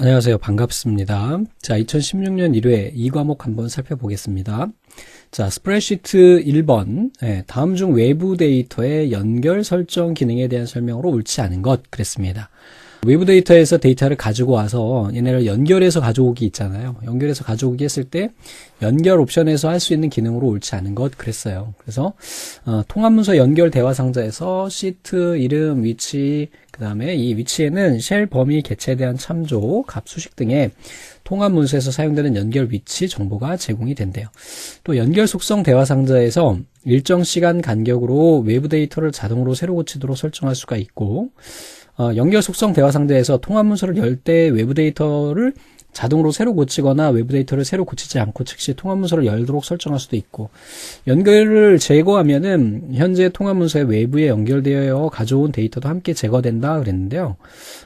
안녕하세요. 반갑습니다. 자, 2016년 1회 2과목 한번 살펴보겠습니다. 자, 스프레시트 1번. 네, 다음 중 외부 데이터의 연결 설정 기능에 대한 설명으로 옳지 않은 것 그랬습니다. 외부 데이터에서 데이터를 가지고 와서 얘네를 연결해서 가져오기 있잖아요. 연결해서 가져오기 했을 때 연결 옵션에서 할 수 있는 기능으로 옳지 않은 것 그랬어요. 그래서 어, 통합문서 연결 대화 상자에서 시트 이름, 위치, 그 다음에 이 위치에는 쉘 범위 개체에 대한 참조, 값 수식 등의 통합 문서에서 사용되는 연결 위치 정보가 제공이 된대요. 또 연결 속성 대화 상자에서 일정 시간 간격으로 외부 데이터를 자동으로 새로 고치도록 설정할 수가 있고 어, 연결 속성 대화 상대에서 통합 문서를 열 때 외부 데이터를 자동으로 새로 고치거나 외부 데이터를 새로 고치지 않고 즉시 통합 문서를 열도록 설정할 수도 있고 연결을 제거하면은 현재 통합 문서의 외부에 연결되어 가져온 데이터도 함께 제거된다 그랬는데요.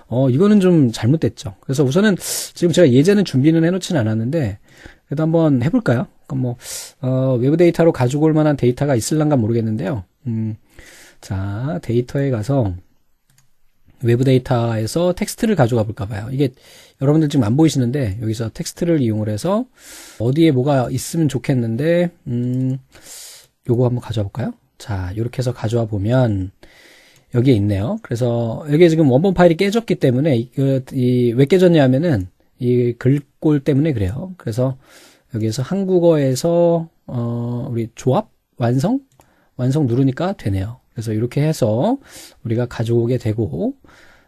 어 이거는 좀 잘못됐죠. 그래서 우선은 지금 제가 예제는 준비는 해놓지는 않았는데 그래도 한번 해볼까요? 그러니까 뭐 어, 외부 데이터로 가지고 올 만한 데이터가 있을란가 모르겠는데요. 음, 자 데이터에 가서 외부 데이터에서 텍스트를 가져가 볼까 봐요. 이게 여러분들 지금 안 보이시는데 여기서 텍스트를 이용을 해서 어디에 뭐가 있으면 좋겠는데 음 요거 한번 가져와 볼까요? 자, 이렇게 해서 가져와 보면 여기에 있네요. 그래서 여기에 지금 원본 파일이 깨졌기 때문에 이왜 깨졌냐 하면은 이 글꼴 때문에 그래요. 그래서 여기에서 한국어에서 어 우리 조합 완성 완성 누르니까 되네요. 그래서 이렇게 해서 우리가 가져오게 되고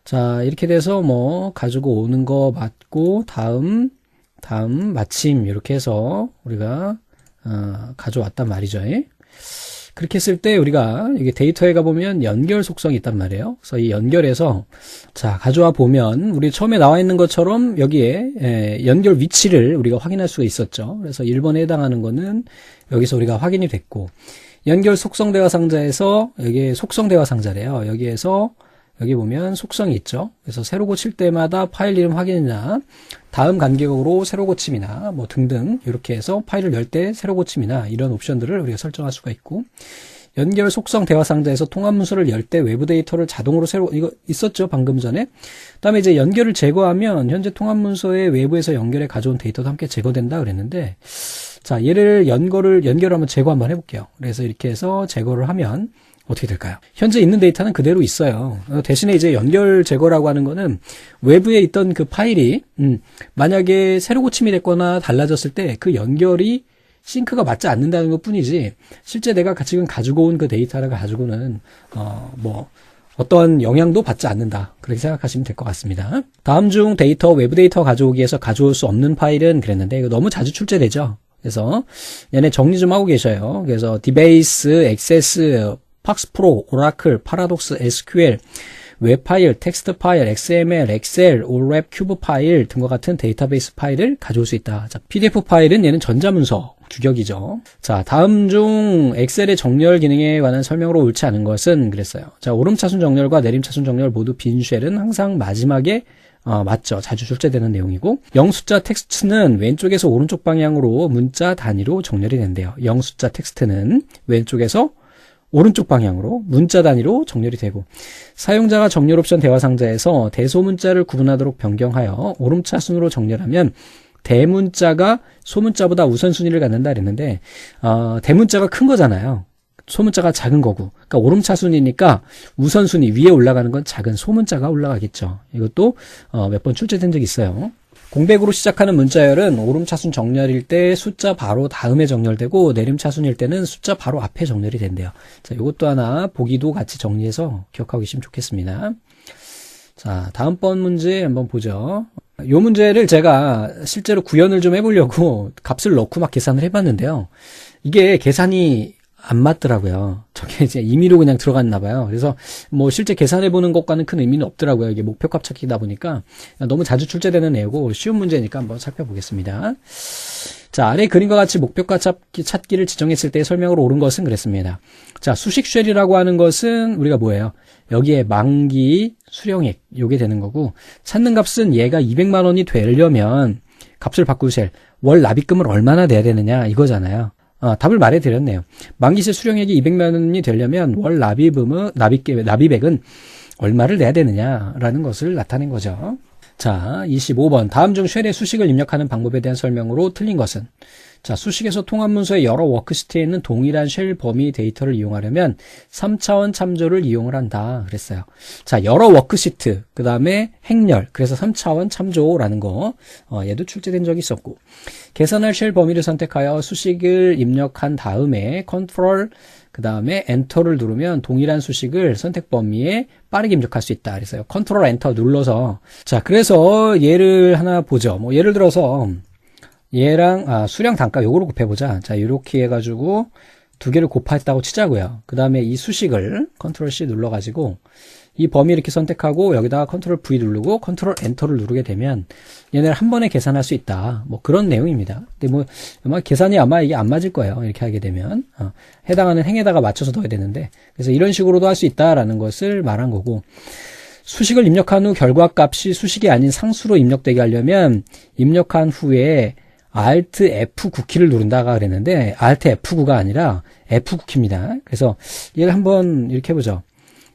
자 이렇게 돼서 뭐 가지고 오는 거 맞고 다음 다음 마침 이렇게 해서 우리가 어, 가져왔단 말이죠. 그렇게 했을 때 우리가 이게 데이터에 가보면 연결 속성이 있단 말이에요. 그래서 이 연결해서 자 가져와 보면 우리 처음에 나와 있는 것처럼 여기에 예, 연결 위치를 우리가 확인할 수가 있었죠. 그래서 1번에 해당하는 거는 여기서 우리가 확인이 됐고 연결 속성 대화 상자에서 여기에 속성 대화 상자래요. 여기에서 여기 보면 속성이 있죠. 그래서 새로 고칠 때마다 파일 이름 확인이나 다음 간격으로 새로 고침이나 뭐 등등 이렇게 해서 파일을 열 때 새로 고침이나 이런 옵션들을 우리가 설정할 수가 있고 연결 속성 대화 상자에서 통합 문서를 열 때 외부 데이터를 자동으로 새로 이거 있었죠 방금 전에 그다음에 이제 연결을 제거하면 현재 통합 문서의 외부에서 연결해 가져온 데이터도 함께 제거된다 그랬는데 자, 얘를 연결을, 연결을 한번 제거 한번 해볼게요. 그래서 이렇게 해서 제거를 하면 어떻게 될까요? 현재 있는 데이터는 그대로 있어요. 어, 대신에 이제 연결 제거라고 하는 거는 외부에 있던 그 파일이, 음, 만약에 새로 고침이 됐거나 달라졌을 때 그 연결이 싱크가 맞지 않는다는 것 뿐이지, 실제 내가 지금 가지고 온 그 데이터를 가지고는, 어, 뭐, 어떠한 영향도 받지 않는다. 그렇게 생각하시면 될 것 같습니다. 다음 중 데이터, 외부 데이터 가져오기 위해서 가져올 수 없는 파일은 그랬는데, 이거 너무 자주 출제되죠? 그래서 얘네 정리 좀 하고 계셔요. 그래서 디베이스, 액세스, 팍스 프로, 오라클, 파라독스, SQL, 웹 파일, 텍스트 파일, XML, 엑셀, 올랩, 큐브 파일 등과 같은 데이터베이스 파일을 가져올 수 있다. 자, PDF 파일은 얘는 전자문서 규격이죠. 자, 다음 중 엑셀의 정렬 기능에 관한 설명으로 옳지 않은 것은 그랬어요. 자, 오름차순 정렬과 내림차순 정렬 모두 빈 쉘은 항상 마지막에 어, 맞죠. 자주 출제되는 내용이고 0숫자 텍스트는 왼쪽에서 오른쪽 방향으로 문자 단위로 정렬이 된대요. 0숫자 텍스트는 왼쪽에서 오른쪽 방향으로 문자 단위로 정렬이 되고 사용자가 정렬 옵션 대화 상자에서 대소문자를 구분하도록 변경하여 오름차 순으로 정렬하면 대문자가 소문자보다 우선순위를 갖는다 그랬는데 어, 대문자가 큰 거잖아요. 소문자가 작은 거고. 그러니까 오름차순이니까 우선순위 위에 올라가는 건 작은 소문자가 올라가겠죠. 이것도 어, 몇 번 출제된 적이 있어요. 공백으로 시작하는 문자열은 오름차순 정렬일 때 숫자 바로 다음에 정렬되고 내림차순일 때는 숫자 바로 앞에 정렬이 된대요. 자, 이것도 하나 보기도 같이 정리해서 기억하고 계시면 좋겠습니다. 자, 다음번 문제 한번 보죠. 이 문제를 제가 실제로 구현을 좀 해보려고 값을 넣고 막 계산을 해봤는데요. 이게 계산이 안 맞더라고요. 저게 이제 임의로 그냥 들어갔나 봐요. 그래서 뭐 실제 계산해 보는 것과는 큰 의미는 없더라고요. 이게 목표값 찾기다 보니까 너무 자주 출제되는 내용고 쉬운 문제니까 한번 살펴보겠습니다. 자, 아래 그림과 같이 목표값 찾기, 찾기 를 지정했을 때 설명으로 옳은 것은 그랬습니다. 자, 수식 쉘이라고 하는 것은 우리가 뭐예요? 여기에 만기, 수령액, 요게 되는 거고, 찾는 값은 얘가 200만 원이 되려면 값을 바꿀 쉘, 월 납입금을 얼마나 내야 되느냐, 이거잖아요. 어, 답을 말해드렸네요. 만기세 수령액이 200만 원이 되려면 월 납입금은 납입 납입액은 얼마를 내야 되느냐라는 것을 나타낸 거죠. 자, 25번. 다음 중 쉘의 수식을 입력하는 방법에 대한 설명으로 틀린 것은? 자, 수식에서 통합 문서의 여러 워크시트에 있는 동일한 쉘 범위 데이터를 이용하려면 3차원 참조를 이용을 한다. 그랬어요. 자, 여러 워크시트, 그 다음에 행렬, 그래서 3차원 참조라는 거, 어, 얘도 출제된 적이 있었고. 계산할 쉘 범위를 선택하여 수식을 입력한 다음에 컨트롤, 그 다음에 엔터를 누르면 동일한 수식을 선택 범위에 빠르게 입력할 수 있다. 그래서요. 컨트롤 엔터 눌러서. 자, 그래서 예를 하나 보죠. 뭐, 예를 들어서, 얘랑 아, 수량 단가 요거로 곱해보자. 자 이렇게 해가지고 두 개를 곱했다고 치자고요. 그 다음에 이 수식을 컨트롤 C 눌러가지고 이 범위 이렇게 선택하고 여기다가 컨트롤 V 누르고 컨트롤 엔터를 누르게 되면 얘네를 한 번에 계산할 수 있다. 뭐 그런 내용입니다. 근데 뭐 아마 계산이 아마 이게 안 맞을 거예요. 이렇게 하게 되면 어, 해당하는 행에다가 맞춰서 넣어야 되는데 그래서 이런 식으로도 할 수 있다라는 것을 말한 거고 수식을 입력한 후 결과 값이 수식이 아닌 상수로 입력되게 하려면 입력한 후에 Alt F9 키를 누른다가 그랬는데 Alt F9가 아니라 F9 키입니다. 그래서 얘를 한번 이렇게 해보죠.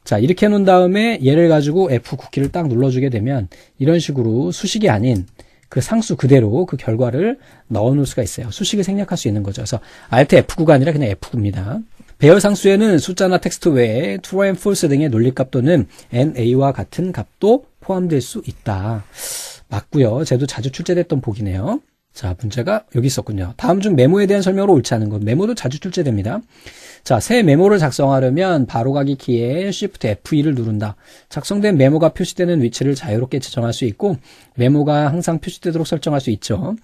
자 이렇게 해놓은 다음에 얘를 가지고 F9 키를 딱 눌러주게 되면 이런 식으로 수식이 아닌 그 상수 그대로 그 결과를 넣어놓을 수가 있어요. 수식을 생략할 수 있는 거죠. 그래서 Alt F9가 아니라 그냥 F9입니다. 배열 상수에는 숫자나 텍스트 외에 true and false 등의 논리값 또는 NA와 같은 값도 포함될 수 있다. 맞고요. 쟤도 자주 출제됐던 보기네요. 자, 문제가 여기 있었군요. 다음 중 메모에 대한 설명으로 옳지 않은 것. 메모도 자주 출제됩니다. 자, 새 메모를 작성하려면 바로가기 키에 Shift F2를 누른다. 작성된 메모가 표시되는 위치를 자유롭게 지정할 수 있고 메모가 항상 표시되도록 설정할 수 있죠.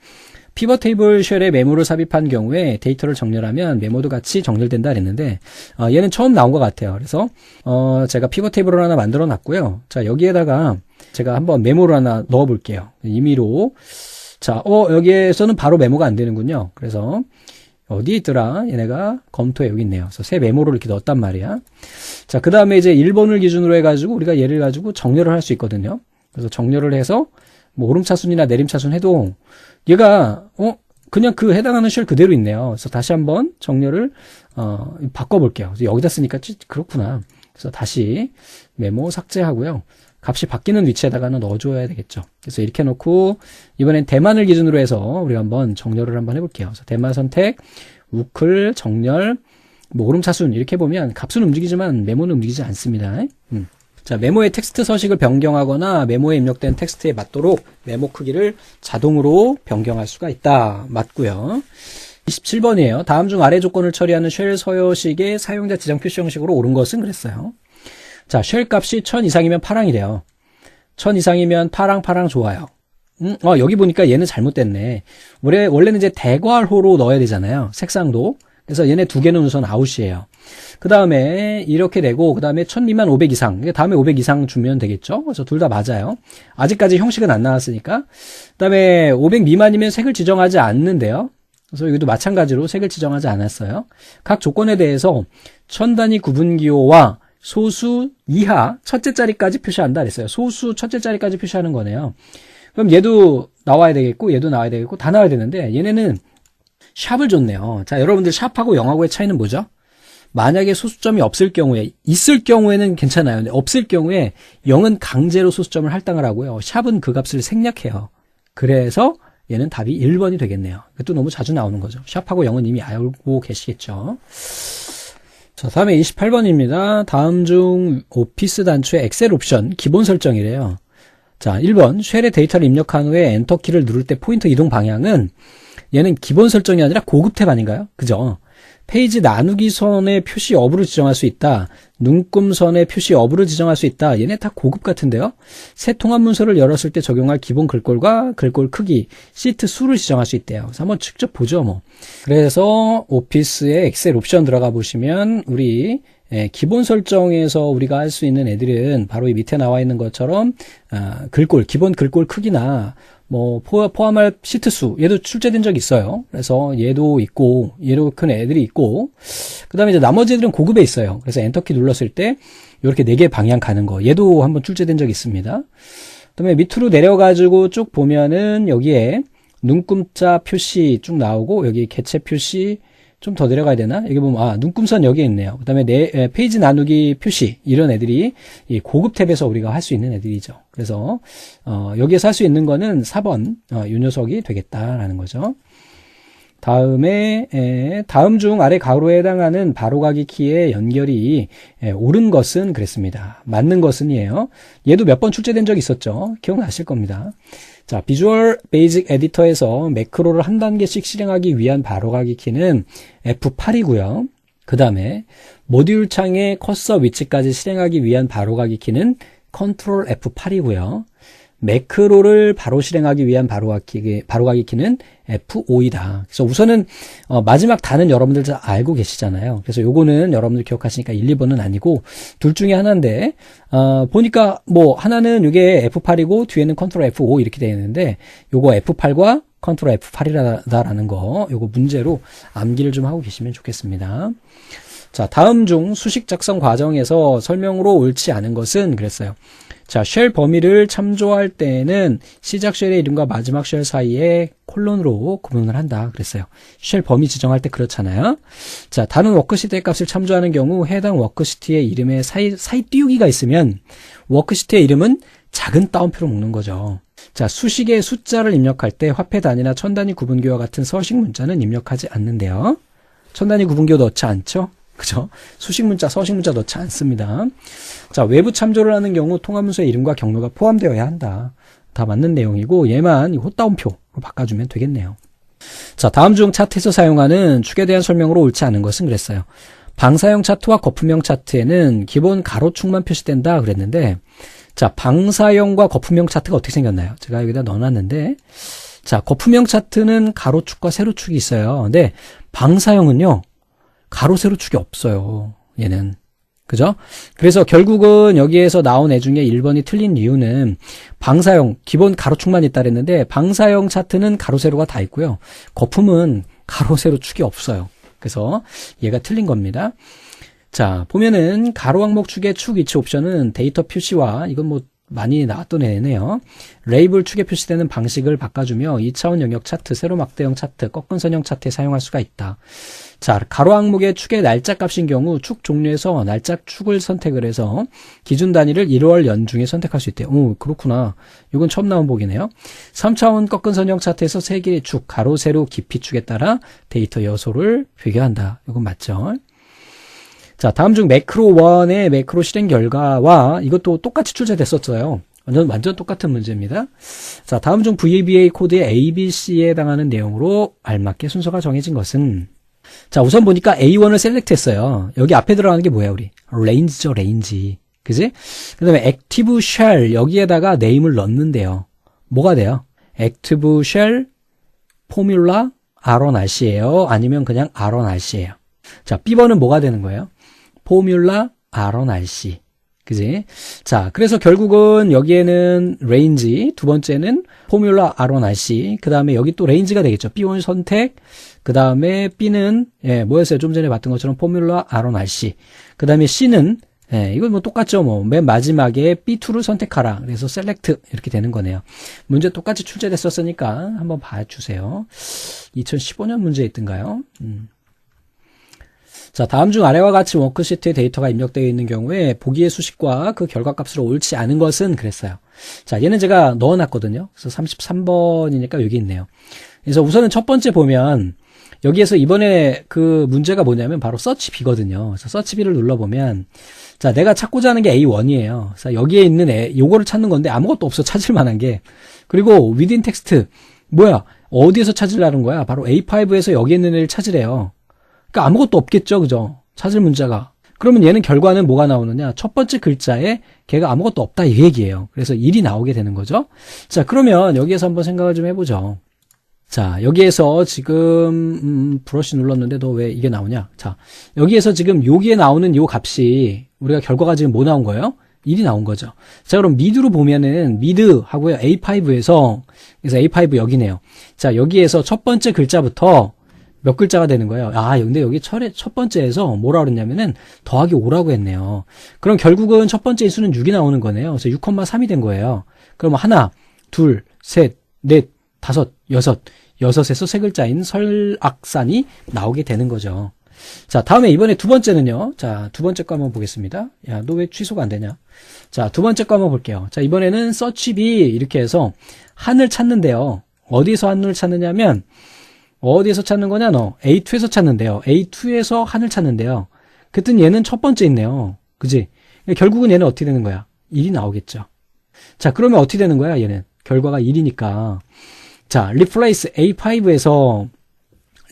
피벗 테이블 쉘에 메모를 삽입한 경우에 데이터를 정렬하면 메모도 같이 정렬된다 그랬는데 어, 얘는 처음 나온 것 같아요. 그래서 어, 제가 피벗 테이블을 하나 만들어 놨고요. 자, 여기에다가 제가 한번 메모를 하나 넣어 볼게요. 임의로 자, 어, 여기에서는 바로 메모가 안 되는군요. 그래서 어디에 있더라? 얘네가 검토에 여기 있네요. 그래서 새 메모를 이렇게 넣었단 말이야. 자, 그 다음에 이제 1번을 기준으로 해가지고 우리가 얘를 가지고 정렬을 할 수 있거든요. 그래서 정렬을 해서 뭐 오름차순이나 내림차순 해도 얘가, 어, 그냥 그 해당하는 쉘 그대로 있네요. 그래서 다시 한번 정렬을, 어, 바꿔볼게요. 여기다 쓰니까 그렇구나. 그래서 다시 메모 삭제하고요. 값이 바뀌는 위치에다가는 넣어줘야 되겠죠. 그래서 이렇게 놓고 이번엔 대만을 기준으로 해서 우리가 한번 정렬을 한번 해볼게요. 그래서 대만 선택, 우클, 정렬, 뭐 오름차순 이렇게 보면 값은 움직이지만 메모는 움직이지 않습니다. 음. 자, 메모의 텍스트 서식을 변경하거나 메모에 입력된 텍스트에 맞도록 메모 크기를 자동으로 변경할 수가 있다. 맞고요. 27번이에요. 다음 중 아래 조건을 처리하는 쉘 서열식의 사용자 지정 표시 형식으로 옳은 것은 그랬어요. 자, 쉘 값이 1000 이상이면 파랑이래요. 1000 이상이면 파랑, 파랑 좋아요. 음, 어, 여기 보니까 얘는 잘못됐네. 원래, 원래는 이제 대괄호로 넣어야 되잖아요. 색상도. 그래서 얘네 두 개는 우선 아웃이에요. 그 다음에 이렇게 되고, 그 다음에 1000 미만 500 이상. 다음에 500 이상 주면 되겠죠? 그래서 둘 다 맞아요. 아직까지 형식은 안 나왔으니까. 그 다음에 500 미만이면 색을 지정하지 않는데요. 그래서 여기도 마찬가지로 색을 지정하지 않았어요. 각 조건에 대해서 천 단위 구분기호와 소수 이하 첫째 자리까지 표시한다 그랬어요. 소수 첫째 자리까지 표시하는 거네요. 그럼 얘도 나와야 되겠고 얘도 나와야 되겠고 다 나와야 되는데 얘네는 샵을 줬네요. 자, 여러분들 샵하고 0하고의 차이는 뭐죠? 만약에 소수점이 없을 경우에 있을 경우에는 괜찮아요. 근데 없을 경우에 0은 강제로 소수점을 할당을 하고요. 샵은 그 값을 생략해요. 그래서 얘는 답이 1번이 되겠네요. 이것도 너무 자주 나오는 거죠. 샵하고 0은 이미 알고 계시겠죠. 자, 다음에 28번입니다. 다음 중 오피스 단추의 엑셀 옵션 기본 설정이래요. 자, 1번 쉘의 데이터를 입력한 후에 엔터키를 누를 때 포인터 이동 방향은 얘는 기본 설정이 아니라 고급 탭 아닌가요? 그죠? 페이지 나누기 선의 표시 여부를 지정할 수 있다. 눈금선의 표시 여부를 지정할 수 있다. 얘네 다 고급 같은데요. 새 통합 문서를 열었을 때 적용할 기본 글꼴과 글꼴 크기, 시트 수를 지정할 수 있대요. 그래서 한번 직접 보죠, 뭐. 그래서 오피스의 엑셀 옵션 들어가 보시면 우리 예, 기본 설정에서 우리가 할 수 있는 애들은 바로 이 밑에 나와 있는 것처럼 아, 글꼴, 기본 글꼴 크기나 뭐 포함 할 시트 수 얘도 출제된 적이 있어요. 그래서 얘도 있고 얘로 큰 애들이 있고 그다음에 이제 나머지 애들은 고급에 있어요. 그래서 엔터키 눌렀을 때 이렇게 네 개 방향 가는 거 얘도 한번 출제된 적이 있습니다. 그다음에 밑으로 내려가지고 쭉 보면은 여기에 눈금자 표시 쭉 나오고 여기 개체 표시 좀 더 내려가야 되나? 여기 보면, 아, 눈금선 여기에 있네요. 그 다음에 내, 에, 페이지 나누기 표시, 이런 애들이 이 고급 탭에서 우리가 할 수 있는 애들이죠. 그래서, 어, 여기에서 할 수 있는 거는 4번, 어, 요 녀석이 되겠다라는 거죠. 다음에 에, 다음 중 아래 가로에 해당하는 바로가기 키의 연결이 에, 옳은 것은 그랬습니다. 맞는 것은이에요. 얘도 몇 번 출제된 적이 있었죠. 기억나실 겁니다. 자, 비주얼 베이직 에디터에서 매크로를 한 단계씩 실행하기 위한 바로가기 키는 F8이고요. 그 다음에 모듈 창의 커서 위치까지 실행하기 위한 바로가기 키는 컨트롤 F8이고요. 매크로를 바로 실행하기 위한 바로가기, 바로가기 키는 F5이다. 그래서 우선은 어, 마지막 단은 여러분들 다 알고 계시잖아요. 그래서 요거는 여러분들 기억하시니까 1, 2번은 아니고 둘 중에 하나인데 어, 보니까 뭐 하나는 이게 F8이고 뒤에는 컨트롤 F5 이렇게 되어 있는데 요거 F8과 컨트롤 F8이라는 거 요거 문제로 암기를 좀 하고 계시면 좋겠습니다. 자, 다음 중 수식 작성 과정에서 설명으로 옳지 않은 것은 그랬어요. 자, 쉘 범위를 참조할 때는 시작 쉘의 이름과 마지막 쉘 사이에 콜론으로 구분을 한다 그랬어요. 쉘 범위 지정할 때 그렇잖아요. 자, 다른 워크시트의 값을 참조하는 경우 해당 워크시트의 이름에 사이, 사이 띄우기가 있으면 워크시트의 이름은 작은 따옴표로 묶는 거죠. 자, 수식의 숫자를 입력할 때 화폐 단위나 천 단위 구분기와 같은 서식 문자는 입력하지 않는데요. 천 단위 구분기호 넣지 않죠? 그죠? 수식 문자, 서식 문자 넣지 않습니다. 자, 외부 참조를 하는 경우 통합 문서의 이름과 경로가 포함되어야 한다. 다 맞는 내용이고 얘만 호따옴표로 바꿔주면 되겠네요. 자, 다음 중 차트에서 사용하는 축에 대한 설명으로 옳지 않은 것은 그랬어요. 방사형 차트와 거품형 차트에는 기본 가로축만 표시된다 그랬는데 자, 방사형과 거품형 차트가 어떻게 생겼나요? 제가 여기다 넣어놨는데 자, 거품형 차트는 가로축과 세로축이 있어요. 근데 방사형은요. 가로 세로 축이 없어요. 얘는. 그죠? 그래서 결국은 여기에서 나온 애 중에 1번이 틀린 이유는 방사형, 기본 가로축만 있다 그랬는데 방사형 차트는 가로 세로가 다 있고요. 거품은 가로 세로 축이 없어요. 그래서 얘가 틀린 겁니다. 자, 보면은 가로 항목 축의 축 위치 옵션은 데이터 표시와 이건 뭐 많이 나왔던 애네요. 레이블 축에 표시되는 방식을 바꿔주며 2차원 영역 차트, 세로 막대형 차트, 꺾은 선형 차트에 사용할 수가 있다. 자, 가로 항목의 축의 날짜 값인 경우 축 종류에서 날짜 축을 선택을 해서 기준 단위를 1월 연중에 선택할 수 있대요. 오, 그렇구나. 이건 처음 나온 보기네요. 3차원 꺾은 선형 차트에서 세 개의 축, 가로, 세로, 깊이 축에 따라 데이터 요소를 비교한다. 이건 맞죠? 자, 다음 중 매크로 1의 매크로 실행 결과와 이것도 똑같이 출제됐었어요. 완전, 완전 똑같은 문제입니다. 자, 다음 중 VBA 코드의 ABC에 해당하는 내용으로 알맞게 순서가 정해진 것은 자, 우선 보니까 A1을 셀렉트 했어요. 여기 앞에 들어가는 게 뭐야, 우리? 레인지죠, 레인지. 그지? 그 다음에 active shell, 여기에다가 네임을 넣는데요. 뭐가 돼요? active shell formula RONRC예요. 아니면 그냥 RONRC예요. 자, B번은 뭐가 되는 거예요? 포뮬라 RONRC. 그지? 자, 그래서 결국은 여기에는 레인지, 두 번째는 포뮬라 RONRC, 그 다음에 여기 또 레인지가 되겠죠. B1 선택, 그 다음에 B는, 예, 뭐였어요? 좀 전에 봤던 것처럼 포뮬라 RONRC. 그 다음에 C는, 예, 이건 뭐 똑같죠. 뭐, 맨 마지막에 B2를 선택하라. 그래서 셀렉트, 이렇게 되는 거네요. 문제 똑같이 출제됐었으니까 한번 봐주세요. 2015년 문제 있던가요? 음. 자, 다음 중 아래와 같이 워크시트에 데이터가 입력되어 있는 경우에 보기의 수식과 그 결과값으로 옳지 않은 것은 그랬어요. 자, 얘는 제가 넣어놨거든요. 그래서 33번이니까 여기 있네요. 그래서 우선은 첫 번째 보면 여기에서 이번에 그 문제가 뭐냐면 바로 서치 B거든요. 그래서 서치 B를 눌러보면 자, 내가 찾고자 하는 게 A1이에요. 그래서 여기에 있는 애, 요거를 찾는 건데 아무것도 없어 찾을 만한 게. 그리고 within 텍스트 뭐야? 어디에서 찾으려는 거야? 바로 A5에서 여기 있는 애를 찾으래요. 그러니까 아무것도 없겠죠. 그죠? 찾을 문자가. 그러면 얘는 결과는 뭐가 나오느냐? 첫 번째 글자에 걔가 아무것도 없다 이 얘기예요. 그래서 1이 나오게 되는 거죠. 자, 그러면 여기에서 한번 생각을 좀 해보죠. 자, 여기에서 지금 음, 브러쉬 눌렀는데 너 왜 이게 나오냐? 자, 여기에서 지금 여기에 나오는 요 값이 우리가 결과가 지금 뭐 나온 거예요? 1이 나온 거죠. 자, 그럼 미드로 보면은 미드 하고요. A5에서 그래서 A5 여기네요. 자, 여기에서 첫 번째 글자부터 몇 글자가 되는 거예요. 아, 근데 여기 철의 첫 번째에서 뭐라 그랬냐면은 더하기 5라고 했네요. 그럼 결국은 첫 번째 인수는 6이 나오는 거네요. 그래서 6,3이 된 거예요. 그럼 하나, 둘, 셋, 넷, 다섯, 여섯. 여섯에서 세 글자인 설악산이 나오게 되는 거죠. 자, 다음에 이번에 두 번째는요. 자, 두 번째 거 한번 보겠습니다. 야, 너 왜 취소가 안 되냐? 자, 두 번째 거 한번 볼게요. 자, 이번에는 서치비 이렇게 해서 한을 찾는데요. 어디서 한을 찾느냐면 어디에서 찾는 거냐, 너? A2에서 찾는데요. A2에서 한을 찾는데요. 그랬더니 얘는 첫 번째 있네요. 그지? 결국은 얘는 어떻게 되는 거야? 1이 나오겠죠. 자, 그러면 어떻게 되는 거야, 얘는? 결과가 1이니까. 자, replace A5에서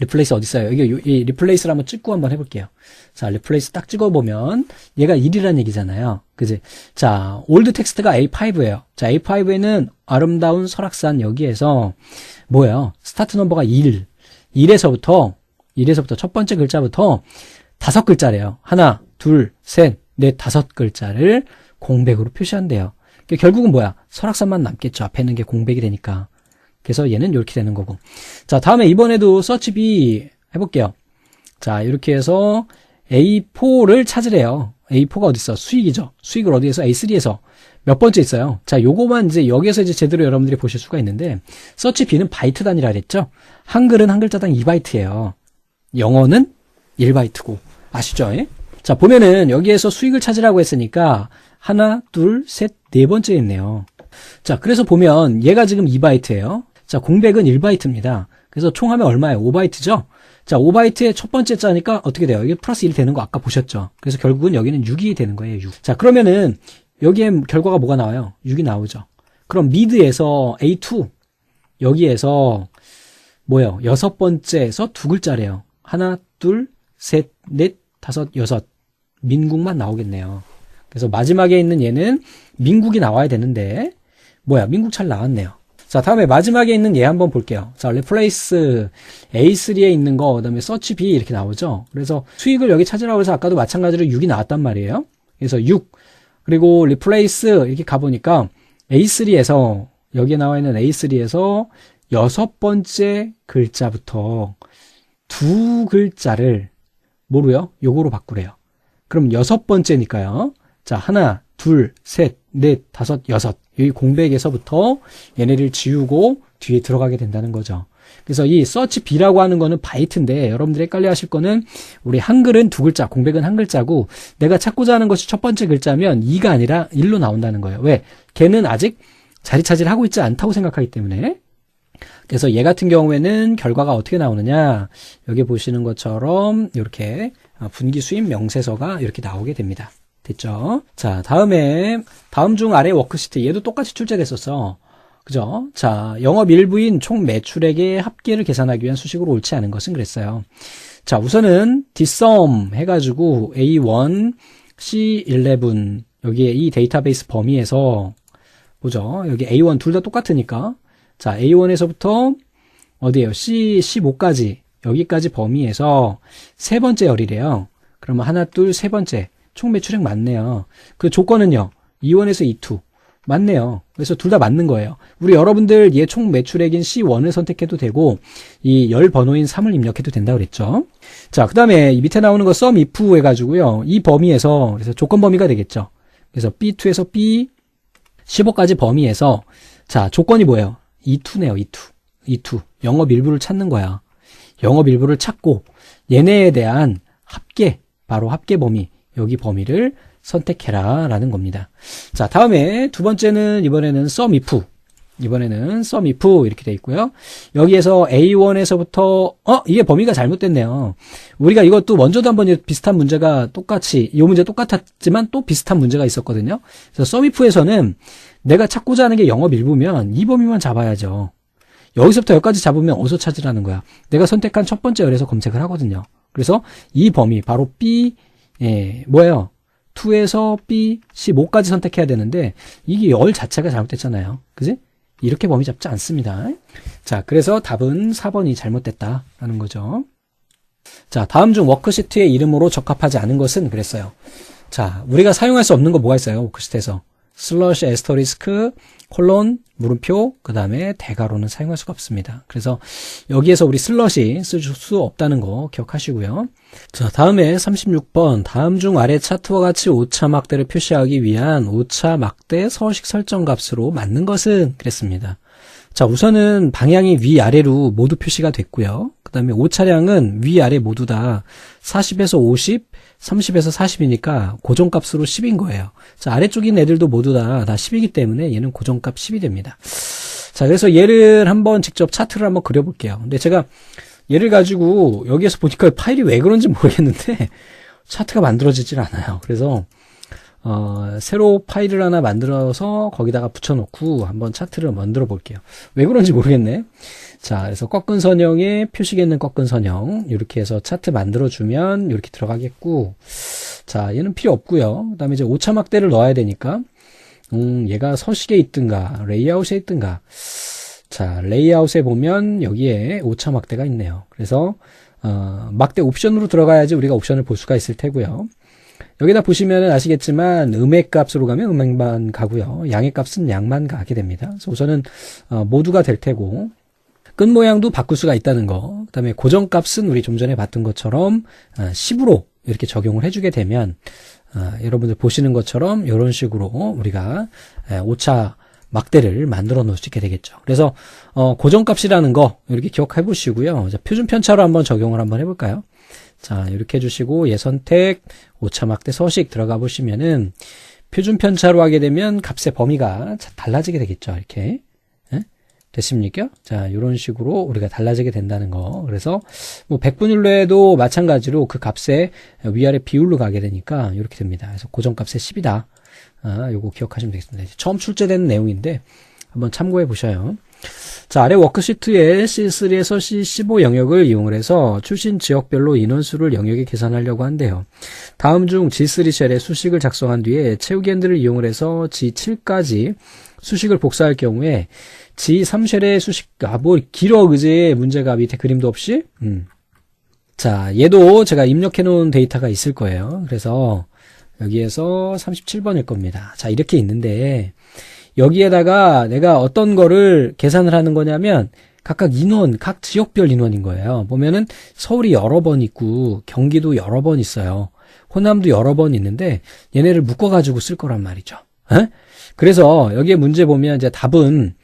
리플레이스 어디 있어요? 여기 이 리플레이스를 한번 찍고 한번 해볼게요. 자, 리플레이스 딱 찍어보면 얘가 1이라는 얘기잖아요. 그지? 자, 올드 텍스트가 A5예요. 자, A5에는 아름다운 설악산 여기에서 뭐예요? 스타트 넘버가 1. 1에서부터 1에서부터 첫 번째 글자부터 다섯 글자래요. 하나, 둘, 셋, 넷, 다섯 글자를 공백으로 표시한대요. 그러니까 결국은 뭐야? 설악산만 남겠죠. 앞에 있는 게 공백이 되니까. 그래서 얘는 이렇게 되는 거고. 자, 다음에 이번에도 서치 B 해볼게요. 자, 이렇게 해서 A4를 찾으래요. A4가 어디 있어? 수익이죠. 수익을 어디에서? A3에서. 몇 번째 있어요? 자, 요거만 이제 여기에서 이제 제대로 여러분들이 보실 수가 있는데, 서치 B는 바이트 단위라 그랬죠? 한글은 한 글자당 2바이트예요. 영어는 1바이트고. 아시죠? 예? 자, 보면은 여기에서 수익을 찾으라고 했으니까, 하나, 둘, 셋, 네 번째 있네요. 자, 그래서 보면 얘가 지금 2바이트예요. 자, 공백은 1바이트입니다. 그래서 총 하면 얼마예요? 5바이트죠? 자, 5바이트의 첫 번째 자니까 어떻게 돼요? 이게 플러스 1이 되는 거 아까 보셨죠? 그래서 결국은 여기는 6이 되는 거예요, 6. 자, 그러면은 여기에 결과가 뭐가 나와요? 6이 나오죠. 그럼 미드에서 A2 여기에서 뭐예요? 여섯 번째에서 두 글자래요. 하나, 둘, 셋, 넷, 다섯, 여섯. 민국만 나오겠네요. 그래서 마지막에 있는 얘는 민국이 나와야 되는데 뭐야? 민국 잘 나왔네요. 자, 다음에 마지막에 있는 얘 한번 볼게요. 자, replace A3에 있는 거, 그 다음에 search B 이렇게 나오죠. 그래서 수익을 여기 찾으라고 해서 아까도 마찬가지로 6이 나왔단 말이에요. 그래서 6, 그리고 replace 이렇게 가보니까 A3에서, 여기에 나와 있는 A3에서 여섯 번째 글자부터 두 글자를 뭐로요? 요거로 바꾸래요. 그럼 여섯 번째니까요. 자, 하나, 둘, 셋, 넷, 다섯, 여섯. 여기 공백에서부터 얘네를 지우고 뒤에 들어가게 된다는 거죠. 그래서 이 서치 B라고 하는 거는 바이트인데 여러분들이 헷갈려 하실 거는 우리 한글은 두 글자, 공백은 한 글자고 내가 찾고자 하는 것이 첫 번째 글자면 2가 아니라 1로 나온다는 거예요. 왜? 걔는 아직 자리 차지를 하고 있지 않다고 생각하기 때문에 그래서 얘 같은 경우에는 결과가 어떻게 나오느냐 여기 보시는 것처럼 이렇게 분기 수입 명세서가 이렇게 나오게 됩니다. 됐죠? 자, 다음에 다음 중 아래 워크시트 얘도 똑같이 출제됐었어. 그죠? 자, 영업 일부인 총 매출액의 합계를 계산하기 위한 수식으로 옳지 않은 것은 그랬어요. 자, 우선은 dsum 해가지고 A1, C11 여기에 이 데이터베이스 범위에서 보죠. 여기 A1 둘 다 똑같으니까 자, A1에서부터 어디에요? C 15까지 여기까지 범위에서 세 번째 열이래요. 그러면 하나, 둘, 세 번째 총 매출액 맞네요. 그 조건은요. 2원에서 2투. 맞네요. 그래서 둘 다 맞는 거예요. 우리 여러분들 얘 총 매출액인 C1을 선택해도 되고 이 열 번호인 3을 입력해도 된다 그랬죠. 자, 그다음에 이 밑에 나오는 거 sum if 해 가지고요. 이 범위에서 그래서 조건 범위가 되겠죠. 그래서 B2에서 B 15까지 범위에서 자, 조건이 뭐예요? E2네요. E2. E2. 영업 일부를 찾는 거야. 영업 일부를 찾고 얘네에 대한 합계 바로 합계 범위 여기 범위를 선택해라 라는 겁니다. 자, 다음에 두 번째는 이번에는 sum if. 이번에는 sum if 이렇게 돼 있고요. 여기에서 A1에서부터 어 이게 범위가 잘못됐네요. 우리가 이것도 먼저도 한번 비슷한 문제가 똑같이 이 문제 똑같았지만 또 비슷한 문제가 있었거든요. 그래서 sum if에서는 내가 찾고자 하는 게 영업 일부면 이 범위만 잡아야죠. 여기서부터 여기까지 잡으면 어디서 찾으라는 거야. 내가 선택한 첫 번째 열에서 검색을 하거든요. 그래서 이 범위 바로 B 예, 뭐예요? 2에서 B, 15까지 선택해야 되는데 이게 열 자체가 잘못됐잖아요. 그지? 이렇게 범위 잡지 않습니다. 자, 그래서 답은 4번이 잘못됐다라는 거죠. 자, 다음 중 워크시트의 이름으로 적합하지 않은 것은 그랬어요. 자, 우리가 사용할 수 없는 거 뭐가 있어요? 워크시트에서. 슬러시 에스터리스크 콜론 물음표 그 다음에 대괄호는 사용할 수가 없습니다. 그래서 여기에서 우리 슬러시 쓸수 없다는 거 기억하시고요. 자 다음에 36번 다음 중 아래 차트와 같이 오차 막대를 표시하기 위한 오차 막대 서식 설정 값으로 맞는 것은 그랬습니다. 자, 우선은 방향이 위아래로 모두 표시가 됐고요. 그 다음에 오차량은 위아래 모두 다 40에서 50, 30에서 40이니까 고정값으로 10인 거예요. 자, 아래쪽에 있는 애들도 모두 다, 다 10이기 때문에 얘는 고정값 10이 됩니다. 자, 그래서 얘를 한번 직접 차트를 한번 그려볼게요. 근데 제가 얘를 가지고 여기에서 보니까 파일이 왜 그런지 모르겠는데 차트가 만들어지질 않아요. 그래서 어, 새로 파일을 하나 만들어서 거기다가 붙여놓고 한번 차트를 만들어 볼게요. 왜 그런지 모르겠네. 자, 그래서 꺾은 선형에 표시겠는 꺾은 선형 이렇게 해서 차트 만들어주면 이렇게 들어가겠고 자, 얘는 필요 없고요. 그 다음에 이제 오차막대를 넣어야 되니까 음, 얘가 서식에 있든가 레이아웃에 있든가 자, 레이아웃에 보면 여기에 오차막대가 있네요. 그래서 어, 막대 옵션으로 들어가야지 우리가 옵션을 볼 수가 있을 테고요. 여기다 보시면 아시겠지만 음의 값으로 가면 음액만 가고요. 양의 값은 양만 가게 됩니다. 그래서 우선은 어, 모두가 될 테고 끝 모양도 바꿀 수가 있다는 거. 그다음에 고정값은 우리 좀 전에 봤던 것처럼 10으로 어, 이렇게 적용을 해주게 되면 어, 여러분들 보시는 것처럼 이런 식으로 우리가 오차 막대를 만들어 놓을 수 있게 되겠죠. 그래서 고정값이라는 거 이렇게 기억해 보시고요. 표준 편차로 한번 적용을 한번 해볼까요? 자, 이렇게 해주시고, 예 선택, 오차 막대 서식 들어가 보시면은, 표준 편차로 하게 되면 값의 범위가 달라지게 되겠죠. 이렇게. 예? 됐습니까? 자, 이런 식으로 우리가 달라지게 된다는 거. 그래서, 뭐, 백분율로 해도 마찬가지로 그 값의 위아래 비율로 가게 되니까, 이렇게 됩니다. 그래서 고정값의 10이다. 아, 요거 기억하시면 되겠습니다. 처음 출제된 내용인데, 한번 참고해 보셔요. 자, 아래 워크시트에 C3에서 C15 영역을 이용을 해서 출신 지역별로 인원수를 영역에 계산하려고 한대요. 다음 중 G3 쉘의 수식을 작성한 뒤에 채우기 핸들을 이용을 해서 G7까지 수식을 복사할 경우에 G3 쉘의 수식, 아, 뭐, 길어, 그지? 문제가 밑에 그림도 없이? 음. 자, 얘도 제가 입력해 놓은 데이터가 있을 거예요. 그래서 여기에서 37번일 겁니다. 자, 이렇게 있는데, 여기에다가 내가 어떤 거를 계산을 하는 거냐면 각각 인원, 각 지역별 인원인 거예요. 보면은 서울이 여러 번 있고 경기도 여러 번 있어요. 호남도 여러 번 있는데 얘네를 묶어가지고 쓸 거란 말이죠. 에? 그래서 여기에 문제 보면 이제 답은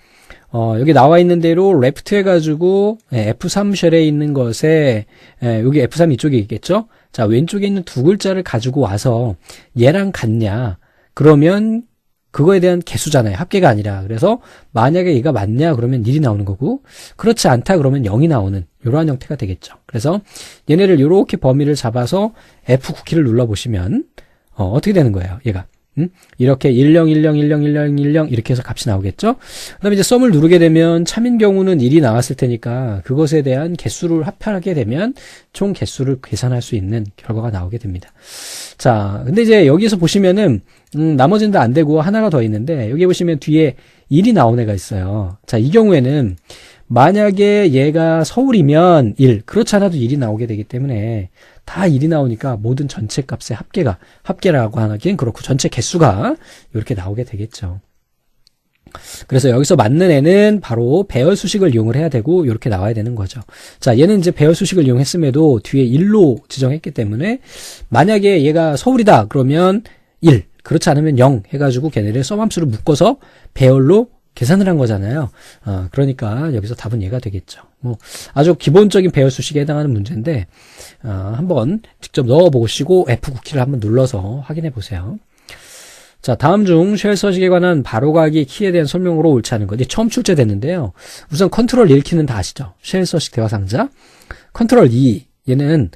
어, 여기 나와 있는 대로 레프트 해가지고 F3 쉘에 있는 것에 에, 여기 F3 이쪽에 있겠죠? 자 왼쪽에 있는 두 글자를 가지고 와서 얘랑 같냐? 그러면 그거에 대한 개수잖아요. 합계가 아니라. 그래서 만약에 얘가 맞냐 그러면 1이 나오는 거고 그렇지 않다 그러면 0이 나오는 이러한 형태가 되겠죠. 그래서 얘네를 이렇게 범위를 잡아서 F9키를 눌러 보시면 어, 어떻게 되는 거예요? 얘가 음? 이렇게 10, 10, 10, 10, 10 이렇게 해서 값이 나오겠죠? 그 다음에 이제 썸을 누르게 되면 참인 경우는 1이 나왔을 테니까 그것에 대한 개수를 합하게 되면 총 개수를 계산할 수 있는 결과가 나오게 됩니다. 자, 근데 이제 여기서 보시면은 음, 나머지는 다 안 되고 하나가 더 있는데 여기 보시면 뒤에 1이 나온 애가 있어요. 자, 이 경우에는 만약에 얘가 서울이면 1, 그렇지 않아도 1이 나오게 되기 때문에 다 1이 나오니까 모든 전체 값의 합계가, 합계라고 하긴 그렇고 전체 개수가 이렇게 나오게 되겠죠. 그래서 여기서 맞는 애는 바로 배열 수식을 이용을 해야 되고 이렇게 나와야 되는 거죠. 자, 얘는 이제 배열 수식을 이용했음에도 뒤에 1로 지정했기 때문에 만약에 얘가 서울이다 그러면 1, 그렇지 않으면 0 해가지고 걔네를 썸함수를 묶어서 배열로 계산을 한 거잖아요. 어, 그러니까 여기서 답은 얘가 되겠죠. 뭐 아주 기본적인 배열 수식에 해당하는 문제인데 어, 한번 직접 넣어보시고 F9키를 한번 눌러서 확인해 보세요. 자, 다음 중 쉘 서식에 관한 바로가기 키에 대한 설명으로 옳지 않은 거. 이제 처음 출제됐는데요. 우선 컨트롤 1 키는 다 아시죠? 쉘 서식 대화 상자. 컨트롤 2. 얘는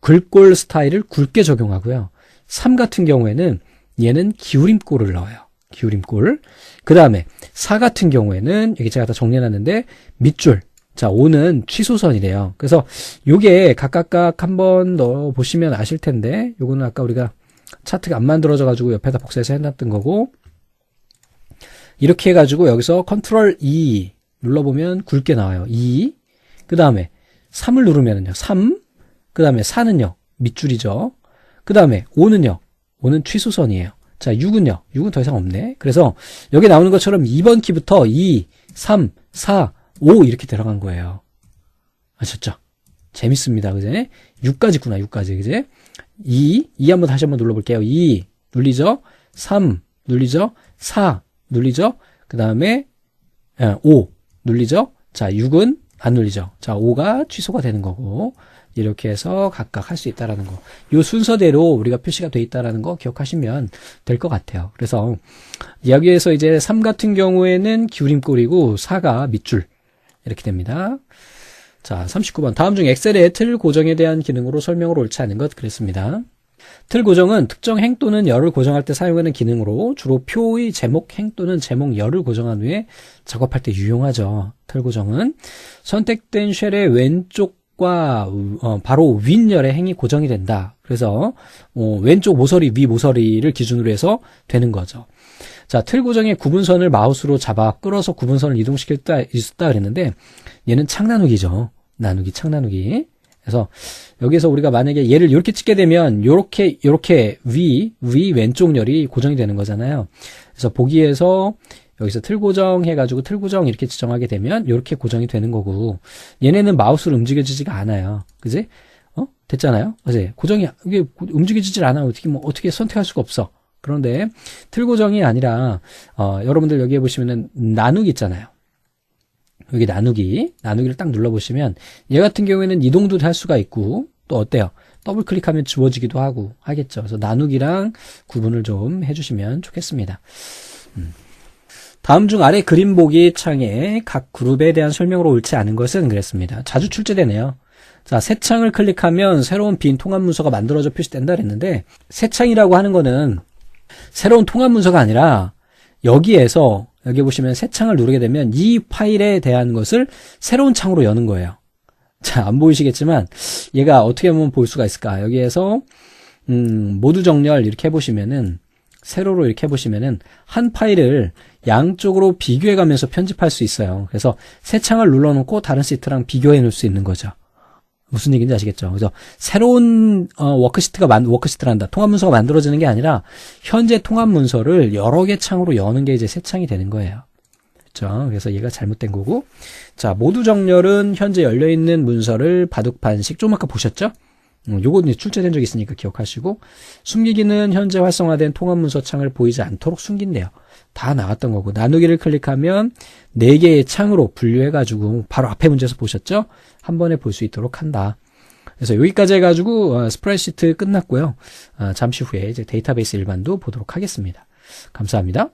글꼴 스타일을 굵게 적용하고요. 3 같은 경우에는 얘는 기울임꼴을 넣어요. 기울임꼴. 그 다음에 4 같은 경우에는 여기 제가 다 정리해놨는데 밑줄. 자, 5는 취소선이래요. 그래서 요게 각각각 한번 넣어 보시면 아실 텐데 요거는 아까 우리가 차트가 안 만들어져 가지고 옆에다 복사해서 해놨던 거고 이렇게 해가지고 여기서 컨트롤 E 눌러보면 굵게 나와요. 2. 그 다음에 3을 누르면은요. 3. 그 다음에 4는요. 밑줄이죠. 그 다음에 5는요. 5는 취소선이에요. 자, 6은요. 6은 더 이상 없네. 그래서 여기 나오는 것처럼 2번 키부터 2, 3, 4, 5 이렇게 들어간 거예요. 아셨죠? 재밌습니다. 그제? 6까지 있구나. 6까지. 그제? 2, 2 한번 다시 한번 눌러볼게요. 2 눌리죠? 3 눌리죠? 4 눌리죠? 그 다음에 5 눌리죠? 자, 6은 안 눌리죠? 자, 5가 취소가 되는 거고, 이렇게 해서 각각 할 수 있다라는 거. 요 순서대로 우리가 표시가 돼 있다라는 거 기억하시면 될 것 같아요. 그래서 여기에서 이제 3 같은 경우에는 기울임꼴이고 4가 밑줄 이렇게 됩니다. 자, 39번. 다음 중 엑셀의 틀 고정에 대한 기능으로 설명을 옳지 않은 것 그랬습니다. 틀 고정은 특정 행 또는 열을 고정할 때 사용하는 기능으로 주로 표의 제목 행 또는 제목 열을 고정한 후에 작업할 때 유용하죠. 틀 고정은 선택된 쉘의 왼쪽 과 어, 바로 윗열의 행이 고정이 된다. 그래서 어, 왼쪽 모서리, 위 모서리를 기준으로 해서 되는 거죠. 자, 틀 고정의 구분선을 마우스로 잡아 끌어서 구분선을 이동시킬 때 있었다 그랬는데 얘는 창 나누기죠. 나누기, 창 나누기. 그래서 여기서 우리가 만약에 얘를 이렇게 찍게 되면 이렇게 이렇게 위, 위 왼쪽 열이 고정이 되는 거잖아요. 그래서 보기에서 여기서 틀 고정 해가지고 틀 고정 이렇게 지정하게 되면 이렇게 고정이 되는 거고 얘네는 마우스로 움직여지지가 않아요. 그지? 어? 됐잖아요. 그지? 고정이 이게 움직여지질 않아. 어떻게 뭐 어떻게 선택할 수가 없어. 그런데 틀 고정이 아니라 어, 여러분들 여기에 보시면은 나누기 있잖아요. 여기 나누기 나누기를 딱 눌러보시면 얘 같은 경우에는 이동도 할 수가 있고 또 어때요? 더블 클릭하면 지워지기도 하고 하겠죠. 그래서 나누기랑 구분을 좀 해주시면 좋겠습니다. 음. 다음 중 아래 그림 보기 창에 각 그룹에 대한 설명으로 옳지 않은 것은 그랬습니다. 자주 출제되네요. 자, 새 창을 클릭하면 새로운 빈 통합 문서가 만들어져 표시된다 그랬는데 새 창이라고 하는 거는 새로운 통합 문서가 아니라 여기에서 여기 보시면 새 창을 누르게 되면 이 파일에 대한 것을 새로운 창으로 여는 거예요. 자, 안 보이시겠지만 얘가 어떻게 보면 볼 수가 있을까? 여기에서 음, 모두 정렬 이렇게 해 보시면은 세로로 이렇게 해 보시면은 한 파일을 양쪽으로 비교해 가면서 편집할 수 있어요. 그래서 새 창을 눌러 놓고 다른 시트랑 비교해 놓을 수 있는 거죠. 무슨 얘기인지 아시겠죠? 그래서 새로운 어, 워크시트가 만, 워크시트란다. 통합 문서가 만들어지는 게 아니라 현재 통합 문서를 여러 개 창으로 여는 게 이제 새 창이 되는 거예요. 그렇죠? 그래서 얘가 잘못된 거고. 자, 모두 정렬은 현재 열려 있는 문서를 바둑판식 좀 아까 보셨죠? 음, 요거 이제 출제된 적이 있으니까 기억하시고 숨기기는 현재 활성화된 통합 문서 창을 보이지 않도록 숨긴대요. 다 나왔던 거고 나누기를 클릭하면 네 개의 창으로 분류해 가지고 바로 앞에 문제에서 보셨죠? 한 번에 볼 수 있도록 한다. 그래서 여기까지 해가지고 어, 스프레드시트 끝났고요. 어, 잠시 후에 이제 데이터베이스 일반도 보도록 하겠습니다. 감사합니다.